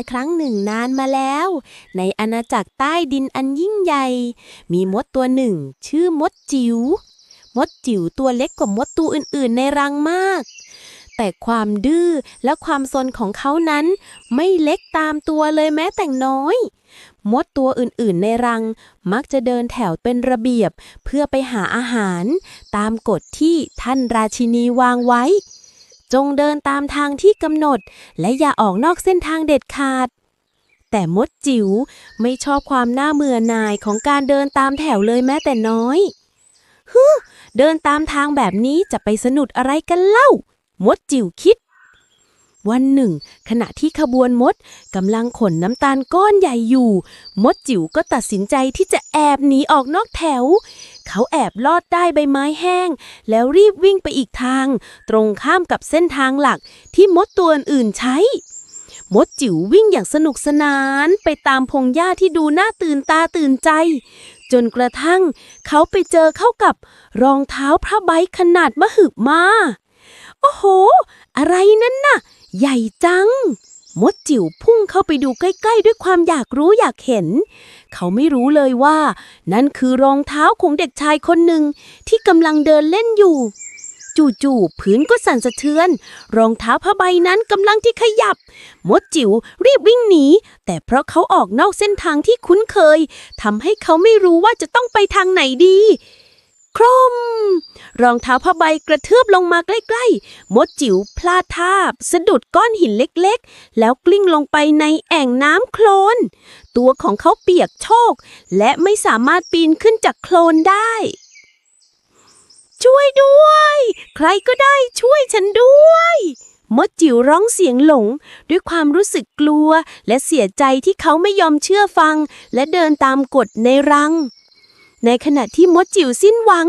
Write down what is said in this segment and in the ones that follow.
ละครั้งหนึ่งนานมาแล้ว ในอาณาจักรใต้ดินอันยิ่งใหญ่ มีมดตัวหนึ่ง ชื่อมดจิ๋วมดจิ๋วตัวเล็กกว่ามดตัวอื่นๆ ในรังมาก แต่ความดื้อและความซนของเขานั้น ไม่เล็กตามตัวเลยแม้แต่น้อย มดตัวอื่นๆ ในรังมักจะเดินแถวเป็นระเบียบเพื่อไปหาอาหาร ตามกฎที่ท่านราชินีวางไว้ จงเดินตามทางที่กำหนด และอย่าออกนอกเส้นทางเด็ดขาด แต่มดจิ๋วไม่ชอบความน่าเมื่อนายของการเดินตามแถวเลยแม้แต่น้อยฮึเดินตามทางแบบนี้จะไปสนุกอะไรกันเล่า มดจิ๋วคิด วันหนึ่ง ขณะที่ขบวนมดกำลังขนน้ำตาลก้อนใหญ่อยู่ มดจิ๋วก็ตัดสินใจที่จะแอบหนีออกนอกแถว เขาแอบลอดใต้ใบไม้แห้ง แล้วรีบวิ่งไปอีกทาง ตรงข้ามกับเส้นทางหลักที่มดตัวอื่นใช้ มดจิ๋ววิ่งอย่างสนุกสนานไปตามพงหญ้าที่ดูน่าตื่นตาตื่นใจ จนกระทั่ง เขาไปเจอเข้ากับรองเท้าผ้าใบขนาดมหึมา โอ้โห อะไรนั่นน่ะ ใหญ่จัง มดจิ๋วพุ่งเข้าไปดูใกล้ ๆ ด้วยความอยากรู้อยากเห็น เขาไม่รู้เลยว่า นั่นคือรองเท้าของเด็กชายคนหนึ่งที่กำลังเดินเล่นอยู่ จู่ๆพื้นก็สั่นสะเทือน รองเท้าผ้าใบนั้นกำลังที่ขยับ มดจิ๋วรีบวิ่งหนี แต่เพราะเขาออกนอกเส้นทางที่คุ้นเคยทำให้เขาไม่รู้ว่าจะต้องไปทางไหนดีโครม รองเท้าผ้าใบกระเทือบลงมาใกล้ๆ มดจิ๋วพลาดท่าสะดุดก้อนหินเล็กๆ แล้วกลิ้งลงไปในแอ่งน้ำโคลน ตัวของเขาเปียกโชก และไม่สามารถปีนขึ้นจากโคลนได้ ช่วยด้วย ใครก็ได้ช่วยฉันด้วยมดจิ๋วร้องเสียงหลง ด้วยความรู้สึกกลัว และเสียใจที่เขาไม่ยอมเชื่อฟัง และเดินตามกฎในรัง ในขณะที่มดจิ๋วสิ้นหวัง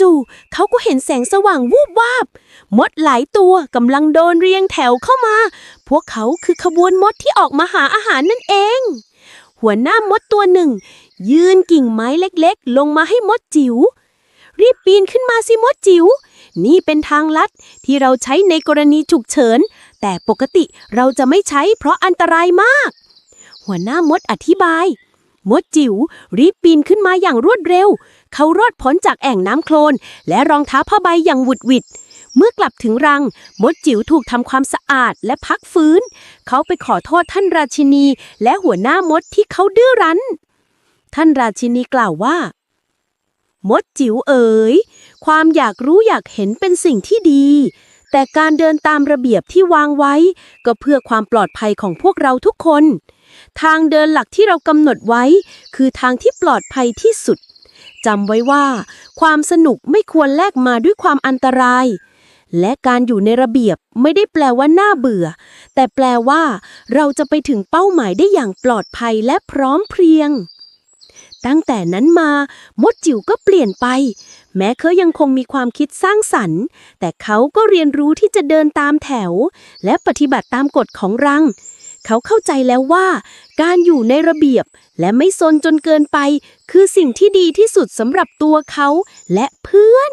จู่ๆเขาก็เห็นแสงสว่างวูบวาบ มดหลายตัวกำลังโดนเรียงแถวเข้ามา พวกเขาคือขบวนมดที่ออกมาหาอาหารนั่นเอง หัวหน้ามดตัวหนึ่ง ยืนกิ่งไม้เล็กๆ ลงมาให้มดจิ๋วรีบปีนขึ้นมาสิมดจิ๋ว นี่เป็นทางลัดที่เราใช้ในกรณีฉุกเฉิน แต่ปกติเราจะไม่ใช้เพราะอันตรายมาก หัวหน้ามดอธิบาย มดจิ๋วรีบปีนขึ้นมาอย่างรวดเร็ว เขารอดพ้นจากแอ่งน้ำโคลน และรองเท้าผ้าใบอย่างหวุดหวิด เมื่อกลับถึงรัง มดจิ๋วถูกทำความสะอาดและพักฟื้น เขาไปขอโทษท่านราชินี และหัวหน้ามดที่เขาดื้อรั้น ท่านราชินีกล่าวว่า มดจิ๋วเอ๋ย ความอยากรู้อยากเห็นเป็นสิ่งที่ดี แต่การเดินตามระเบียบที่วางไว้ ก็เพื่อความปลอดภัยของพวกเราทุกคน ทางเดินหลักที่เรากำหนดไว้ คือทางที่ปลอดภัยที่สุดจำไว้ว่า ความสนุกไม่ควรแลกมาด้วยความอันตราย และการอยู่ในระเบียบไม่ได้แปลว่าน่าเบื่อ แต่แปลว่า เราจะไปถึงเป้าหมายได้อย่างปลอดภัยและพร้อมเพรียง ตั้งแต่นั้นมา มดจิ๋วก็เปลี่ยนไป แม้เขายังคงมีความคิดสร้างสรรค์ แต่เขาก็เรียนรู้ที่จะเดินตามแถว และปฏิบัติตามกฎของรัง เขาเข้าใจแล้วว่า การอยู่ในระเบียบและไม่ซนจนเกินไป คือสิ่งที่ดีที่สุดสำหรับตัวเขาและเพื่อน